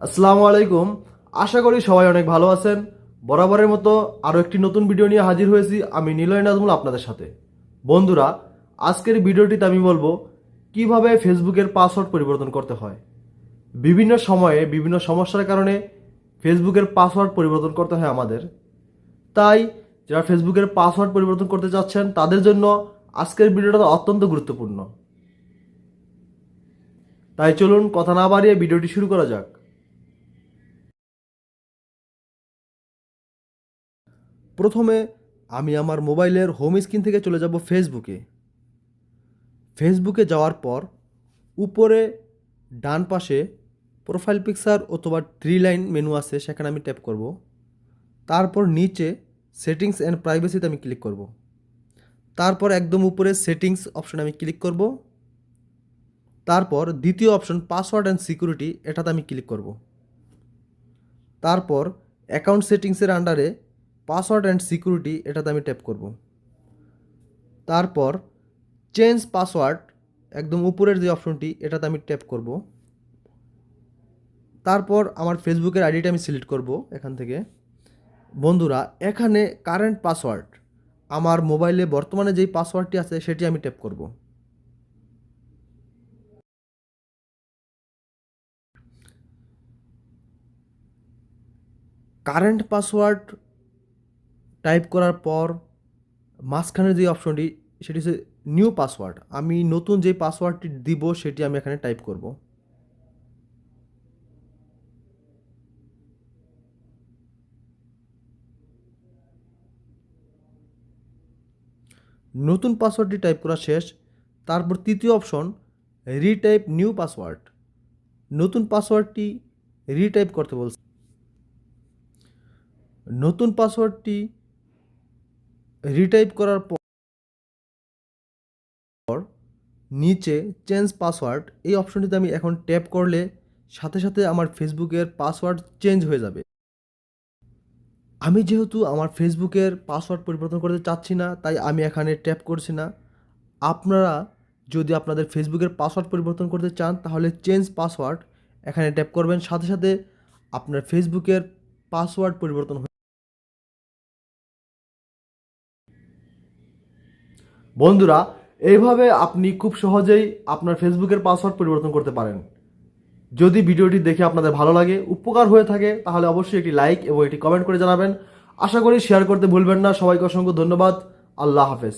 আসসালামু আলাইকুম। আশা করি সবাই অনেক ভালো আছেন। বরাবরের মতো আরও একটি নতুন ভিডিও নিয়ে হাজির হয়েছি আমি নিলয় নাজমুল আপনাদের সাথে। বন্ধুরা, আজকের ভিডিওটিতে আমি বলব, কীভাবে ফেসবুকের পাসওয়ার্ড পরিবর্তন করতে হয়। বিভিন্ন সময়ে বিভিন্ন সমস্যার কারণে ফেসবুকের পাসওয়ার্ড পরিবর্তন করতে হয় আমাদের। তাই, যারা ফেসবুকের পাসওয়ার্ড পরিবর্তন করতে চাচ্ছেন, তাদের জন্য আজকের ভিডিওটা অত্যন্ত গুরুত্বপূর্ণ। তাই চলুন, কথা না বাড়িয়ে ভিডিওটি শুরু করা যাক। প্রথমে আমি আমার মোবাইলের হোম স্ক্রিন থেকে চলে যাব ফেসবুকে ফেসবুকে যাওয়ার পর উপরে ডান পাশে প্রোফাইল পিকচার অথবা থ্রি লাইন মেনু আছে, সেখানে আমি ট্যাপ করব। তারপর নিচে সেটিংস অ্যান্ড প্রাইভেসিতে আমি ক্লিক করব। তারপর একদম উপরে সেটিংস অপশনে আমি ক্লিক করব। তারপর দ্বিতীয় অপশন পাসওয়ার্ড অ্যান্ড সিকিউরিটি এটাতে আমি ক্লিক করব। তারপর অ্যাকাউন্ট সেটিংসের আন্ডারে পাসওয়ার্ড অ্যান্ড সিকিউরিটি এটাতে আমি ট্যাপ করব। তারপর চেঞ্জ পাসওয়ার্ড, একদম উপরের যে অপশনটি, এটাতে আমি ট্যাপ করব। তারপর আমার ফেসবুকের আইডিটা আমি সিলেক্ট করব এখান থেকে। বন্ধুরা, এখানে কারেন্ট পাসওয়ার্ড, আমার মোবাইলে বর্তমানে যেই পাসওয়ার্ডটি আছে, সেটি আমি ট্যাপ করব। কারেন্ট পাসওয়ার্ড টাইপ করার পর মাঝখানের যে অপশনটি, সেটি হচ্ছে নিউ পাসওয়ার্ড। আমি নতুন যে পাসওয়ার্ডটি দিব, সেটি আমি এখানে টাইপ করব। নতুন পাসওয়ার্ডটি টাইপ করা শেষ। তারপর তৃতীয় অপশন, রিটাইপ নিউ পাসওয়ার্ড। নতুন পাসওয়ার্ডটি রিটাইপ করতে বলছে। নতুন পাসওয়ার্ডটি রিটাইপ করার পর নিচে চেঞ্জ পাসওয়ার্ড এই অপশনটিতে আমি এখন ট্যাপ করলে সাথে সাথে আমার ফেসবুকের পাসওয়ার্ড চেঞ্জ হয়ে যাবে। আমি যেহেতু আমার ফেসবুকের পাসওয়ার্ড পরিবর্তন করতে চাচ্ছি না, তাই আমি এখানে ট্যাপ করছি না। আপনারা যদি আপনাদের ফেসবুকের পাসওয়ার্ড পরিবর্তন করতে চান, তাহলে চেঞ্জ পাসওয়ার্ড এখানে ট্যাপ করবেন। সাথে সাথে আপনার ফেসবুকের পাসওয়ার্ড পরিবর্তন বন্ধুরা, এইভাবে আপনি খুব সহজেই আপনার ফেসবুকের পাসওয়ার্ড পরিবর্তন করতে পারেন। যদি ভিডিওটি দেখে আপনাদের ভালো লাগে, উপকার হয়ে থাকে, তাহলে অবশ্যই একটি লাইক এবং একটি কমেন্ট করে জানাবেন। আশা করি শেয়ার করতে ভুলবেন না। সবাইকে অসংখ্য ধন্যবাদ। আল্লাহ হাফেজ।